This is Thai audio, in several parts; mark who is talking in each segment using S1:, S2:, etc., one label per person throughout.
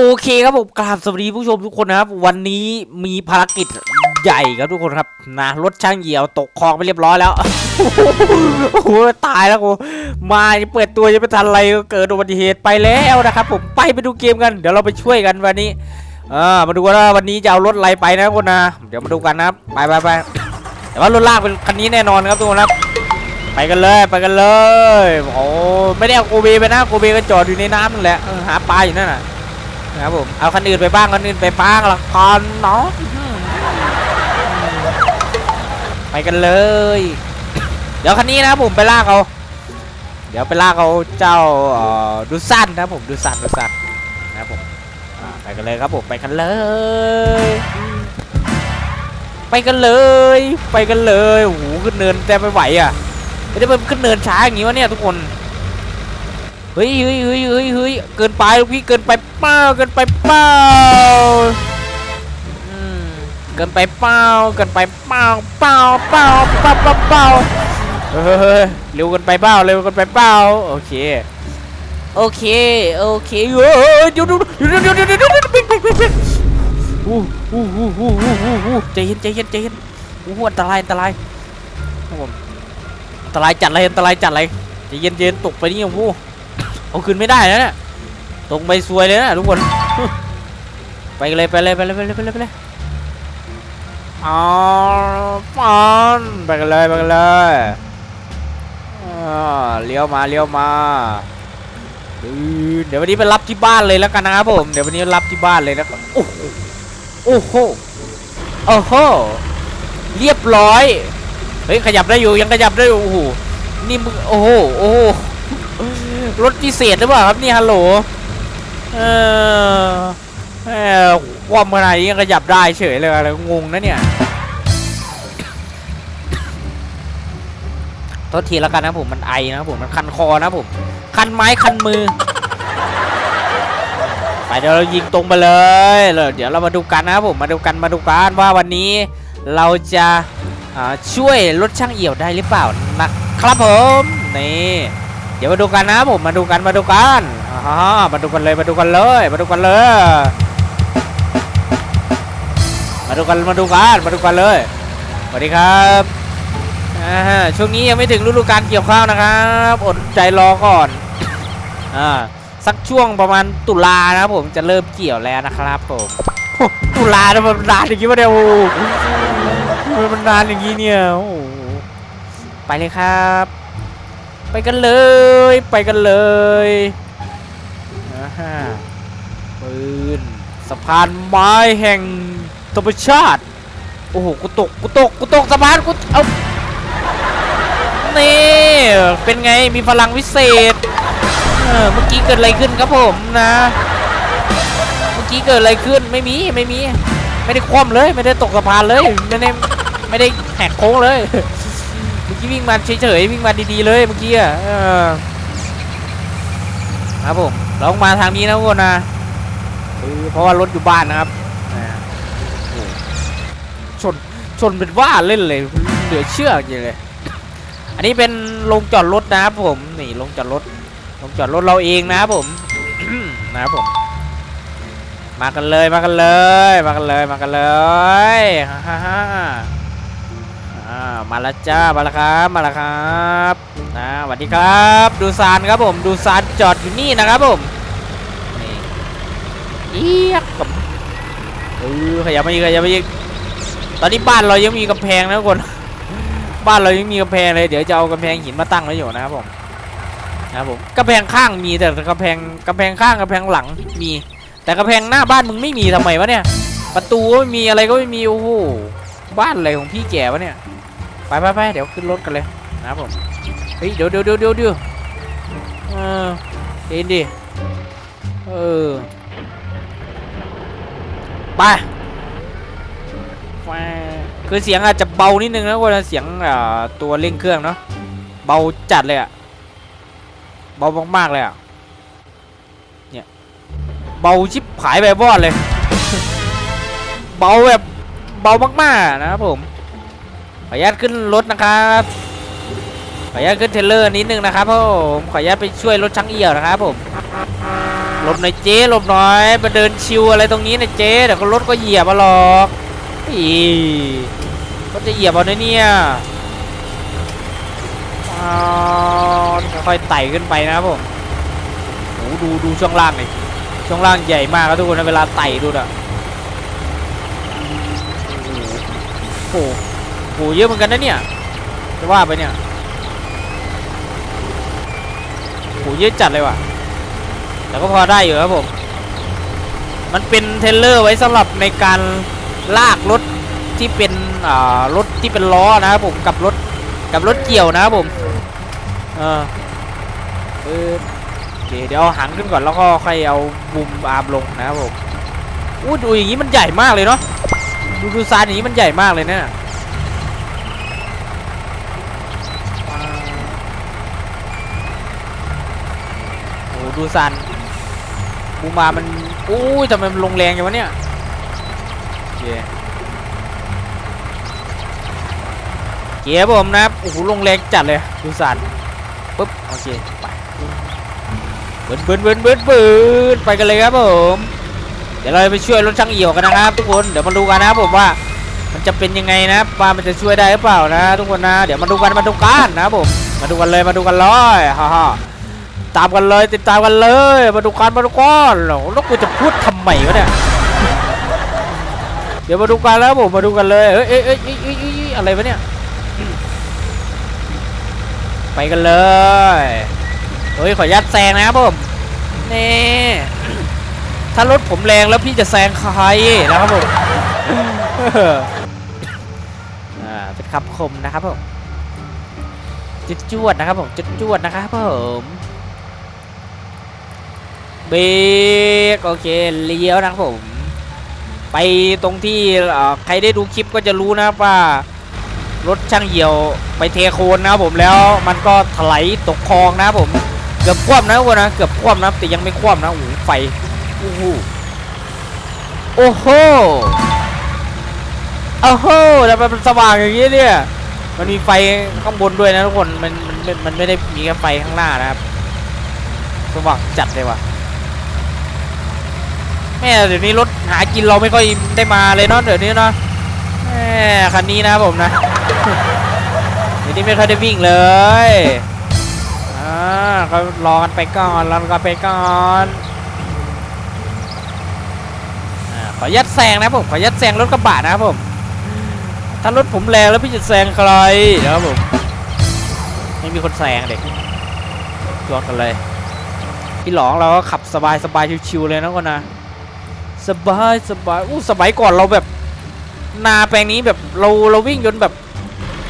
S1: โอเคครับผมกราบสวัสดีผู้ชมทุกคนนะครับ วันนี้มีภารกิจใหญ่ครับทุกคนครับนะรถช่างเหี่ยวตกคลองไปเรียบร้อยแล้วโอ้โหตายแล้วกูมาเปิดตัวยังไม่ทันอะไรก็เกิดอุบัติเหตุไปแล้วนะครับ ผมไปไปดูเกมกันเดี๋ยวเราไปช่วยกันวันนี้เออมาดูกันว่าวันนี้จะเอารถอะไรไปนะทุกคนนะเดี๋ยวมาดูกันนะครับไปไปไปแต่ว่ารถลากเป็นคันนี้แน่นอนครับทุกคนครับไปกันเลยไปกันเลยโอ้ไม่ได้เอาโกเบไปนะโกเบก็จอดอยู่ในน้ำนั่นแหละหาปลาอยู่นั่นน่ะ นะครับผม เอาคันอื่นไปบ้างคันอื่นไปบ้างละกันเนาะไปกันเลย เดี๋ยวคันนี้นะครับผมไปลากเอา เดี๋ยวไปลากเอาเจ้าเอ่อดูสั้นนะครับผมดูสั้นดูสั้นนะครับผมอ่าไปกันเลยครับผมไปกันเลย ไปกันเลย ไปกันเลยโอ้โหขึ้นเนินแต่ไม่ไหวอะไม่ได้มันขึ้นเนินช้าอย่างงี้วะเนี่ยทุกคนเฮ้ยเฮ้ยเฮ้ยเฮ้ยเฮ้ยเกินไปลูกพี่เกินไปเป้าเกินไปเป้าเกินไปเป้าเกินไปเป้าเป้าเป้าเป้าเป้าเป้าเร็วกันไปเป้าเร็วกันไปเป้าโอเคโอเคโอเคเฮ้ยเดี๋ยวเดี๋ยวเดี๋ยวเดี๋ยวเดี๋ยวเดี๋ยวปิ๊กปิ๊กปิ๊กปิ๊กอู้อู้อู้อู้อู้อู้อู้ใจเย็นใจเย็นใจเย็นอู้อันตรายอันตรายครับผมอันตรายจัดเลยอันตรายจัดเลยใจเย็นเย็นตกไปนี่ยังอู้ เอาคืนไม่ได้นะเนี่ยตกไปซวยเลยนะทุกคน ไปเลยไปเลยไปเลยไปเลยไปเลยไปเลยอ๋อปอนไปกันเลยไปกันเลยอ่าเลี้ยวมาเลี้ยวมาเดี๋ยววันนี้ไปรับที่บ้านเลยแล้วกันนะครับผมเดี๋ยววันนี้รับที่บ้านเลยแล้วกันโอ้โหโอ้โหโอ้โหเรียบร้อยเฮ้ยขยับได้อยู่ยังขยับได้อยู่โอ้โหนี่มึงโอ้โหโอ้โห รถพิเศษหรือเปล่าครับนี่ฮัลโหลเออความขนาดนี้ยังขยับได้เฉยเลยอะไรงงนะเนี่ยโทษทีแล้วกันนะผมมันไอนะผมมันคันคอนะผมคันไม้คันมือ ไปเดี๋ยวเรายิงตรงไปเลยเดี๋ยวเรามาดูกันนะผมมาดูกันมาดูกันว่าวันนี้เราจะช่วยลดช่างเอี่ยวได้หรือเปล่านะครับผมนี่ เดี๋ยวมาดูกันนะผมมาดูกันมาดูกันอ่ามาดูกันเลยมาดูกันเลยมาดูกันเลย มาดูกันมาดูกันมาดูกันเลยสวัสดีครับอ่าช่วงนี้ยังไม่ถึงฤดูกาลเกี่ยวข้าวนะครับอดใจรอก่อนอ่าสักช่วงประมาณตุลานะครับผมจะเริ่มเกี่ยวแล้วนะครับผมโอ้ตุลาเนี่ยมันนานอย่างนี้วะเนี่ยโอ้โหทำไมมันนานอย่างนี้เนี่ยโอ้โหไปเลยครับ ไปกันเลยไปกันเลยอ่าฮะปืนสะพานไม้แห่งธรรมชาติโอ้โหกูตกกูตกกูตกสะพานกูเอานี่เป็นไงมีพลังวิเศษเออเมื่อกี้เกิดอะไรขึ้นครับผมนะ เมื่อกี้เกิดอะไรขึ้นไม่มีไม่มี ไม่ได้คว่ำเลย ไม่ได้ตกสะพานเลยไม่ได้ไม่ได้แหกโค้งเลย เมื่อกี้วิ่งมาเฉยๆวิ่งมาดีๆเลยเมื่อกี้อะครับผมเราต้องมาทางนี้นะทุกคนนะเพราะว่ารถอยู่บ้านนะครับชนชนเป็นว่าเล่นเลยเหลือเชื่อจริงเลย อันนี้เป็นโรงจอดรถนะครับผมนี่โรงจอดรถโรงจอดรถเราเองนะครับผมนะครับผม มากันเลยมากันเลย มากันเลยมากันเลยฮ่าฮ่า มาแล้วจ้ามาแล้วครับมาแล้วครับนะสวัสดีครับ ดูซานครับผมดูซานจอดอยู่นี่นะครับผมนี่เอียกกับเออขยับมาอีกขยับมาอีกตอนนี้บ้านเรายังมีกำแพงนะทุกคนบ้านเรายังมีกำแพงเลยเดี๋ยวจะเอากำแพงหินมาตั้งไว้อยู่นะครับผมนะครับผมกำแพงข้างมีแต่กำแพงกำแพงข้างกำแพงหลังมี แต่กระแพงหน้าบ้านมึงไม่มีทำไมวะเนี่ย ประตูก็ไม่มีอะไรก็ไม่มีโอ้โหบ้านอะไรของพี่แก่วะเนี่ย ไปไปไปเดี๋ยวขึ้นรถกันเลยนะครับผมเฮ้ยเดี๋ยวเดี๋ยวเดี๋ยวเดี๋ยวเดี๋ยวเออเห็นดิเออไปไปคือเสียงอาจจะเบานิดนึงนะว่าเสียงตัวเร่งเครื่องเนาะเบาจัดเลยอะเบามากๆเลยอะเบาชิบหายแบบวอดเลย เบาแบบเบามากๆนะครับผม ขออนุญาตขึ้นรถนะครับ ขออนุญาตขึ้นเทรลเลอร์นิดนึงนะครับผมขออนุญาตไปช่วยรถช่างเอี่ยวนะครับผมรลบหน่อยเจ๊หลบหน่อยมาเดินชิวอะไรตรงนี้นะเจ๊เดี๋ยวรถก็เหยียบมาหรอกอีก็จะเหยียบเอาเนี่ยอ้าค่อยไต่ขึ้นไปนะครับผมโอ้ดูดูช่วงล่างหน่อยช่วงล่างใหญ่มากครับทุกคนนะเวลาไต่ดูนะโอ้โห โอ้โหเยอะเหมือนกันนะเนี่ย จะว่าไปเนี่ยโอ้โหเยอะจัดเลยว่ะ แต่ก็พอได้อยู่ครับผม มันเป็นเทรลเลอร์ไว้สำหรับในการลากรถที่เป็นรถที่เป็นล้อนะครับผมกับรถกับรถเกี่ยวนะครับผม เออเออโอเคเดี๋ยวเอาหางขึ้นก่อนแล้วก็ค่อยเอาบุมอาร์มลงนะครับผมอู้ดูอย่างนี้มันใหญ่มากเลยเนาะดูดูซานอย่างนี้มันใหญ่มากเลยเนี่ย ดูซานบูมามันอู้ยทำไมมันลงแรงอย่างวะเนี่ยโอเคเกียร์ผมนะครับโอ้โหลงแรงจัดเลยดูซานปุ๊บโอเคไปเบิร์นเบิร์นเบิร์นเบิร์นเบิร์นไปกันเลยครับผมเดี๋ยวเราไปช่วยรถช่างเอี่ยวกันนะครับทุกคนเดี๋ยวมาดูกันนะผมว่ามันจะเป็นยังไงนะครับว่ามันจะช่วยได้หรือเปล่านะ ทุกคนนะ เดี๋ยวมาดูกันมาดูกันนะผมมาดูกันเลยมาดูกันเลยฮ่าฮ่า ตามกันเลยติดตามกันเลยมาดูกันมาดูกันแล้วกูจะพูดทำไมวะเนี่ยเดี๋ยวมาดูกันแล้วผมมาดูกันเลยเอ้ยเอ้ยเอ้ยเอ้ยเอ้ยอะไรวะเนี่ยไปกันเลยเฮ้ยขออนุญาตแซงนะครับผมนี่ถ้ารถผมแรงแล้วพี่จะแซงใครนะครับผมอ่าเป็นคำคมนะครับผมจุดจวดนะครับผมจุดจวดนะครับผม เบรกโอเคเลี้ยวนะผม ไปตรงที่ใครได้ดูคลิปก็จะรู้นะว่ารถช่างเหี่ยวไปเทโคนนะผมแล้วมันก็ถลายตกคลองนะผม เกือบคว่ำนะวะนะเกือบคว่ำนะแต่ยังไม่คว่ำนะโอ้โหไฟโอ้โหโอ้โหโอ้โหแต่มันสว่างอย่างนี้เนี่ยมันมีไฟข้างบนด้วยนะทุกคนมันมันมันไม่ได้มีแค่ไฟข้างหน้านะครับสว่างจัดเลยว่ะ แม่เดี๋ยวนี้รถหากินเราไม่ค่อยได้มาเลยเนาะเดี๋ยวนี้เนาะแม่คันนี้นะผมนะเดี๋ยวนี้ไม่ค่อยได้วิ่งเลยอ่าก็รอกันไปก่อนรอกันไปก่อนอ่าขอยัดแซงนะผมขอยัดแซงรถกระบะนะครับผมถ้ารถผมแรงแล้วพี่จะแซงใครนะครับผมไม่มีคนแซงเด็กจวดกันเลยพี่หลองเราก็ขับสบายสบายชิวๆเลยนะคนนะ สบายสบายอู้สมัยก่อนเราแบบ นาแปลงนี้แบบเราเราวิ่งจนแบบ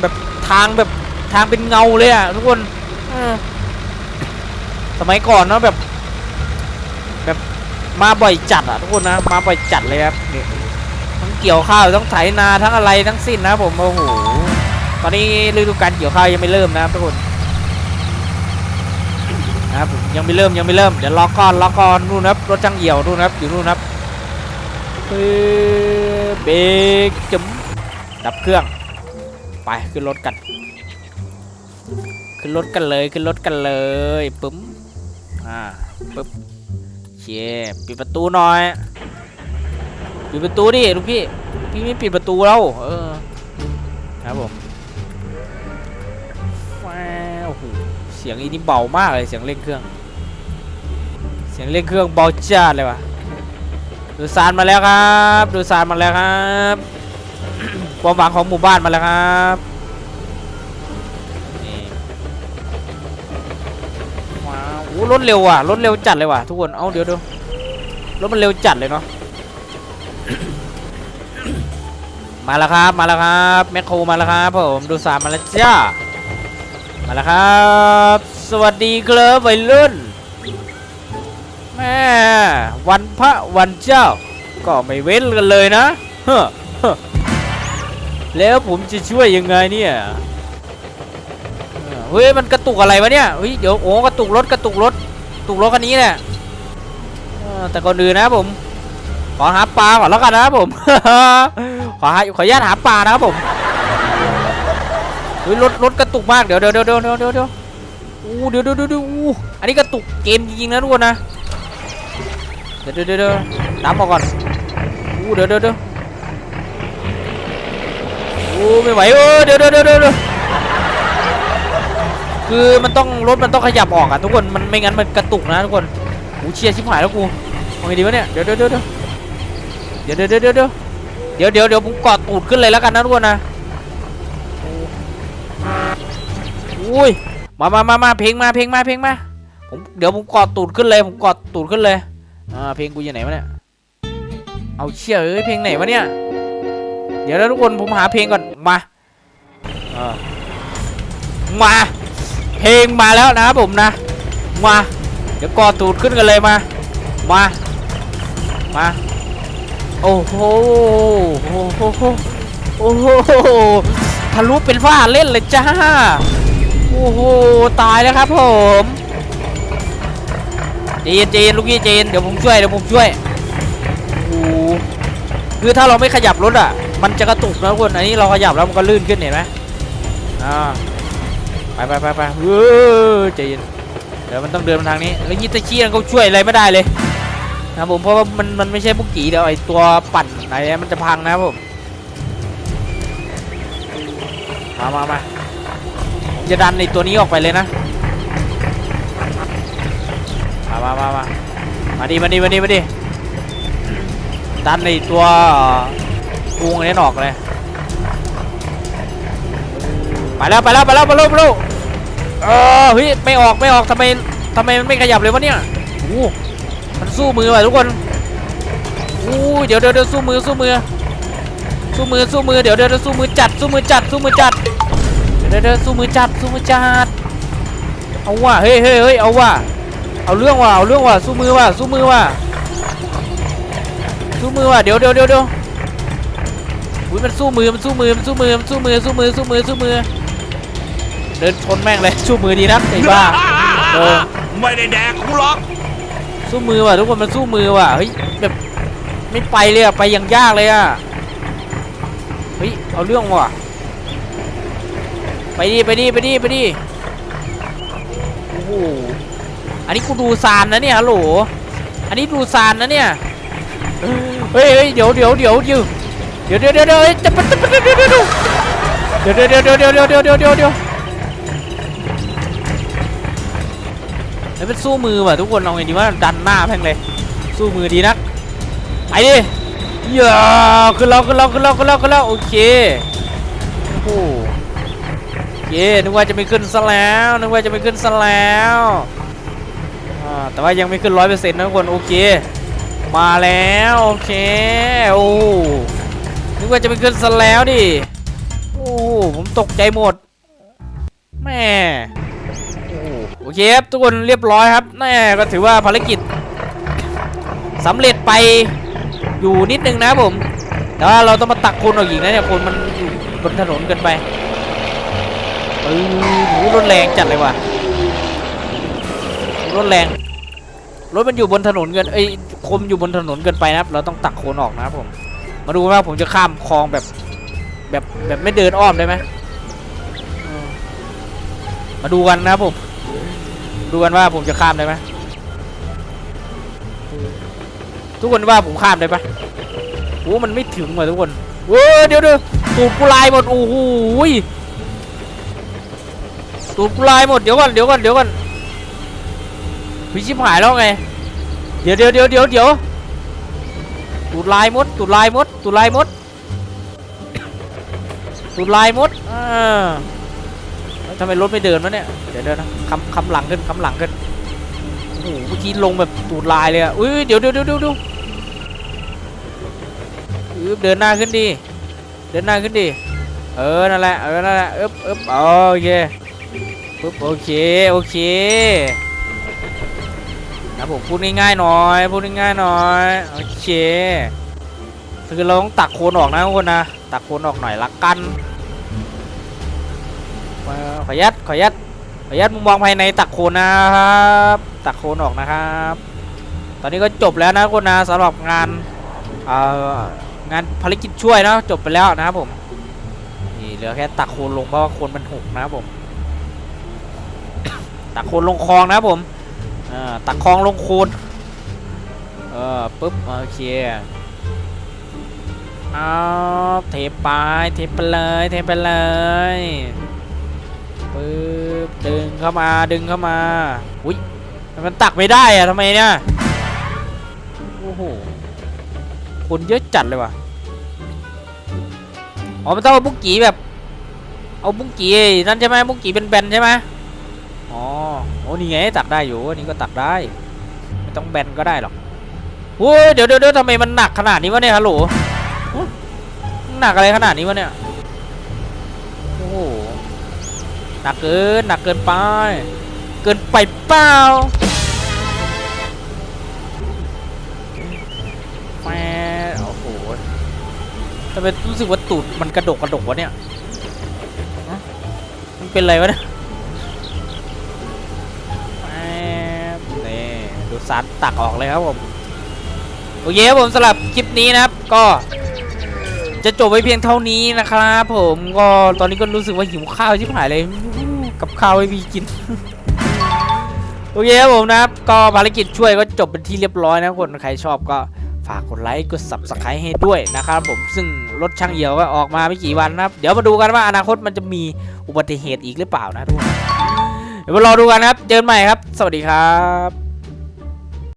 S1: แบบทางแบบทางเป็นเงาเลยอะทุกคนเออสมัยก่อนเนาะแบบ แบบมาบ่อยจัดอะทุกคนนะมาบ่อยจัดเลยครับนี่ทั้งเกี่ยวข้าวทั้งไถนาทั้งอะไรทั้งสิ้นนะครับผมโอ้โหตอนนี้ฤดูการเกี่ยวข้าวยังไม่เริ่มนะครับทุกคนนะครับผมยังไม่เริ่มยังไม่เริ่มเดี๋ยวรอก่อนรอก่อนนู่นนะครับรถจังเหี่ยวนู่นนะครับอยู่นู่นนะครับ เฮ้ยเบรกจุ๋มดับเครื่อง ไปขึ้นรถกัน ขึ้นรถกันเลยขึ้นรถกันเลยปึ๊มอ่าปึ๊บเชี่ยปิดประตูหน่อยปิดประตูดิลูกพี่พี่ไม่ปิดประตูแล้วเออครับผมว้าวโอ้โหเสียงอีนี่เบามากเลยเสียงเร่งเครื่อง เสียงเร่งเครื่องเบาจัดเลยว่ะ ดูซานมาแล้วครับ ดูซานมาแล้วครับความหวังของหมู่บ้านมาแล้วครับนี่ว้าวโอ้รถเร็วว่ะรถเร็วจัดเลยว่ะทุกคนเอาเดี๋ยวดูรถมันเร็วจัดเลยเนาะมาแล้วครับมาแล้วครับแมคโครมาแล้วครับผมดูสามมาแล้วจ้ามาแล้วครับ สวัสดีครับวัยรุ่น แม่วันพระวันเจ้า ก็ไม่เว้นกันเลยนะเฮ้อเฮ้อแล้วผมจะช่วยยังไงเนี่ยเฮ้ยมันกระตุกอะไรวะเนี่ยเฮ้ยเดี๋ยวโอ้กระตุกรถกระตุกรถกตุกรถคันนี้เนี่ยแต่ก่อนอื่นนะผม ขอหาปลาก่อนแล้วกันนะผมขอหาขออนุญาตหาปลานะครับผมเฮ้ยรถรถกระตุกมากเดี๋ยวเดี๋ยวเดี๋ยวเดี๋ยวเดี๋ยวเดี๋ยวอู้เดี๋ยวเดี๋ยวเดี๋ยวอู้อันนี้กระตุกเกมจริงๆนะทุกคนนะ ดี๋ยวเดี๋ยวเดี๋ยวเดี๋ยวน้ำออกก่อนอู้เดี๋ยวเดี๋ยวเดี๋ยวอู้ไม่ไหวเออเดี๋ยวเดี๋ยวเดี๋ยวคือมันต้องรถมันต้องขยับออกอะทุกคนมันไม่งั้นมันกระตุกนะทุกคนหูเชียร์ชิบหายแล้วกูเอาไงดีวะเนี่ยเดี๋ยวเดี๋ยวเดี๋ยวเดี๋ยวเดี๋ยวเดี๋ยวเดี๋ยวเดี๋ยวเดี๋ยวเดี๋ยวเดี๋ยวผมกอดตูดขึ้นเลยแล้วกันนะทุกคนนะอุ้ยมามามามาเพลงมาเพลงมาเพลงมาผมเดี๋ยวผมกอดตูดขึ้นเลย ผมกอดตูดขึ้นเลย อ่าเพลงกูอยู่ไหนวะเนี่ย เอาเชี่ยเอ้ยเพลงไหนวะเนี่ย เดี๋ยวนะทุกคนผมหาเพลงก่อนมาอ่ามา เพลงมาแล้วนะครับผมนะ มา เดี๋ยวกอดตูดขึ้นกันเลยมา มา มา โอ้โห โอ้โห โอ้โห ทะลุเป็นฝ้าเล่นเลยจ้า โอ้โห ตายแล้วครับผม จนเจนลูกพี่เจนเดี๋ยวผมช่วยเดี๋ยวผมช่วยโอ้โหคือถ้าเราไม่ขยับรถอะ มันจะกระตุกนะทุกคนอันนี้เราขยับแล้วมันก็ลื่นขึ้นเห็นไหมอ่าไปไปไปไปเออเจนเดี๋ยวมันต้องเดินมาทางนี้ แล้วยิตาชิมันก็ช่วยอะไรไม่ได้เลยนะผมเพราะว่ามันมันไม่ใช่พวกกีเดี๋ยวไอตัวปั่นไหนมันจะพังนะผมมามามาจะดันในตัวนี้ออกไปเลยนะ มามามามามาดิมาดิมาดิมาดิดันในตัวกรุงนี้ออกเลยไปแล้วไปแล้วไปแล้วไปแล้วไปแล้วเออเฮ้ยไม่ออกไม่ออกทำไมทำไมมันไม่ขยับเลยวะเนี่ยโอ้มันสู้มือว่ะทุกคนอู้เดี๋ยวเดี๋ยวเดี๋ยวสู้มือสู้มือสู้มือสู้มือเดี๋ยวเดี๋ยวเดี๋ยวสู้มือจัดสู้มือจัดสู้มือจัดเดี๋ยวเดี๋ยวสู้มือจัดสู้มือจัดเอาว่ะเฮ้ยเฮ้ยเฮ้ยเอาว่ะ เอาเรื่องว่ะเอาเรื่องว่ะสู้มือว่ะสู้มือว่ะสู้มือว่ะเดี๋ยวเดี๋ยวเดี๋ยวเดี๋ยวอุ้ยมันสู้มือมันสู้มือมันสู้มือมันสู้มือสู้มือสู้มือสู้มือเดินชนแม่งเลยสู้มือดีนะไอ้บ้าเออ
S2: ไม่ได้แดกกูหรอก
S1: สู้มือว่ะทุกคนมันสู้มือว่ะเฮ้ยแบบไม่ไปเลยอะไปอย่างยากเลยอะเฮ้ยเอาเรื่องว่ะไปดิไปดิไปดิไปดิโอ้โห อันนี้กูดูซานนะเนี่ยฮัลโหลอันนี้ดูซานนะเนี่ยเฮ้ยเฮ้ยเดี๋ยวเดี๋ยวเดี๋ยวเดี๋ยวเดี๋ยวเดี๋ยวเดี๋ยวเดี๋ยวจะจะจะเดี๋ยวเดี๋ยวเดี๋ยวเดี๋ยวเดี๋ยวเดี๋ยวเดี๋ยวเดี๋ยวเดี๋ยวเดี๋ยวเดี๋ยวเดี๋ยวเฮ้ยมันสู้มือว่ะทุกคนเอาไงดีว่าดันหน้าแม่งเลย สู้มือดีนักไปดิอย่าขึ้นแล้วขึ้นแล้วขึ้นแล้วขึ้นแล้วขึ้นแล้วโอเคโอ้โหโอเคนึกว่าจะไม่ขึ้นซะแล้วนึกว่าจะไม่ขึ้นซะแล้ว แต่ว่ายังไม่ขึ้นร้อยเปอร์เซ็นต์นะทุกคนโอเค มาแล้วโอเคโอ้นึกว่าจะไม่ขึ้นซะแล้วดิโอ้ผมตกใจหมดแม่โอเคครับทุกคนเรียบร้อยครับแน่ก็ถือว่าภารกิจสำเร็จไปอยู่นิดนึงนะผมแต่ว่าเราต้องมาตักคนออกอีกนะเนี่ยคนมันอยู่บนถนนเกินไปเออโหรถแรงจัดเลยว่ะ รถแรง รถมันอยู่บนถนนเกินเอ้คมอยู่บนถนนเกินไปนะครับ เราต้องตักโคนออกนะครับผม มาดูว่าผมจะข้ามคลองแบบแบบแบบไม่เดินอ้อมได้ไหมมาดูกันนะครับผม ดูกันว่าผมจะข้ามได้ไหมทุกคนว่าผมข้ามได้ปะโอ้มันไม่ถึงว่ะทุกคนเว้ยเดี๋ยวเดี๋ยวตูดกูลายหมดโอ้โหยตูดกูลายหมดเดี๋ยวก่อนเดี๋ยวก่อนเดี๋ยวก่อน พิชิบหายแล้วไง เดี๋ยวเดี๋ยวเดี๋ยวเดี๋ยวเดี๋ยวตูดลายมดตูดลายมดตูดลายมดตูดลายมดอ่าทำไมรถไม่เดินวะเนี่ย เดี๋ยวเดี๋ยวนะคำคำหลังขึ้นคำหลังขึ้นโอ้โหเมื่อกี้ลงแบบตูดลายเลยอะอุ้ยเดี๋ยวเดี๋ยวเดี๋ยวเดี๋ยวเดี๋ยวอึ๊บเดินหน้าขึ้นดิเดินหน้าขึ้นดิเออ นั่นแหละ เออ นั่นแหละอึ๊บอึ๊บโอเคปึ๊บโอเค โอเค นะผมพูดง่ายๆหน่อยพูดง่ายๆหน่อยโอเคคือเราต้องตักโคนออกนะทุกคนนะตักโคนออกหน่อยละกันมาขอยัดขอยัดขอยัดมุมมองภายในตักโคนนะครับ ตักโคนออกนะครับ ตอนนี้ก็จบแล้วนะคนนะสำหรับงานงานภารกิจช่วยนะจบไปแล้วนะครับผมนี่เหลือแค่ตักโคนลงเพราะว่าโคนมันหกนะครับผม ตักโคนลงคลองนะครับผม ตักคลองลงโคนเออปุ๊บโอเคเอาเทไปเทไปเลยเทไปเลยปึ๊บดึงเข้ามาดึงเข้ามาอุ้ยมันตักไม่ได้อะทำไมเนี่ยโอ้โหคนเยอะจัดเลยว่ะอ๋อมันต้องเอาบุกกี้แบบ เอาบุกกี้นั่นใช่ไหมบุกกี้เป็นแบนใช่ไหมอ๋อ โอ้นี่ไงตักได้อยู่อันนี่ก็ตักได้ ไม่ต้องแบนก็ได้หรอกโอ้ยเดี๋ยวเดี๋ยวเดี๋ยวทำไมมันหนักขนาดนี้วะเนี่ยฮัลโหลหนักอะไรขนาดนี้วะเนี่ยโอ้โหหนักเกินหนักเกินไป เกินไปเปล่าแม่โอ้โหทำไมรู้สึกว่าตูดมันกระดกกระดกวะเนี่ยมันเป็นอะไรวะเนี่ย สารตักออกเลยครับผมโอเคครับผมสำหรับคลิปนี้นะครับ ก็ จะจบไว้เพียงเท่านี้นะครับผมก็ตอนนี้ก็รู้สึกว่าหิวข้าวชิบหายเลยกับข้าวไม่มีกินโอเคครับผมนะครับ ก็ภารกิจช่วยก็จบเป็นที่เรียบร้อยนะคนใครชอบก็ฝากกดไลค์กด subscribe ให้ด้วยนะครับผมซึ่งรถช่างเหี่ยวก็ออกมาไม่กี่วันนะครับ เดี๋ยวมาดูกันว่าอนาคตมันจะมีอุบัติเหตุอีกหรือเปล่านะทุกคนเดี๋ยวมารอดูกันนะครับ เจอกันใหม่ครับ สวัสดีครับ